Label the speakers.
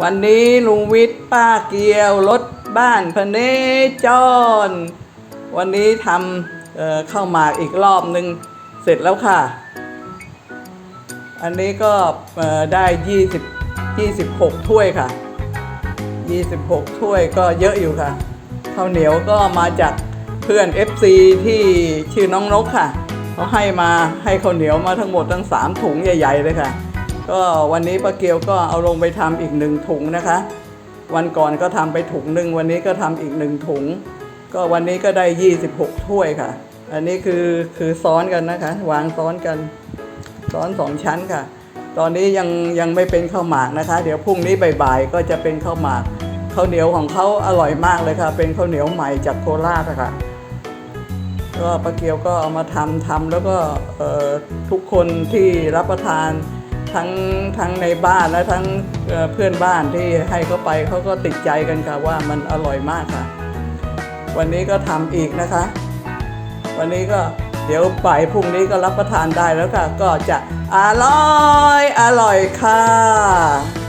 Speaker 1: วันนี้ลุงวิทย์ป้าเกียวรถบ้านพเนจร วันนี้ทำเข้าวหมากอีกรอบหนึ่งเสร็จแล้วค่ะ อันนี้ก็เอ่อได้ 20 26 ถ้วยค่ะ 26 ถ้วยก็เยอะอยู่ค่ะข้าวเหนียวก็มาจากเพื่อน FC ที่ชื่อน้องนกค่ะ เขาให้มาให้ข้าวเหนียวมาทั้งหมดทั้ง 3 ถุงใหญ่ ๆ เลยค่ะ ก็วันนี้ป้าเกียวก็เอาลงไปทำอีกหนึ่งถุงนะคะ วันก่อนก็ทำไปถุงหนึ่งวันนี้ก็ทำอีกหนึ่งถุง ก็วันนี้ก็ได้ 26 ถ้วยค่ะ อันนี้คือคือซ้อนกันนะคะ วางซ้อนกันซ้อนสองชั้นค่ะ ตอนนี้ยังยังไม่เป็นข้าวหมากนะคะ เดี๋ยวพรุ่งนี้บ่ายๆก็จะเป็นข้าวหมากข้าวเหนียวของเขาอร่อยมากเลยค่ะ เป็นข้าวเหนียวใหม่จากโคราชค่ะก็ป้าเกียวก็เอามาทำทำแล้วก็เอ่อทุกคนที่รับประทาน ทั้งทั้งในบ้านและทั้งเพื่อนบ้านที่ให้เขาไปเขาก็ติดใจกันค่ะว่ามันอร่อยมากค่ะ วันนี้ก็ทำอีกนะคะ วันนี้ก็เดี๋ยวบ่ายพรุ่งนี้ก็รับประทานได้แล้วค่ะ ก็จะอร่อยอร่อยค่ะ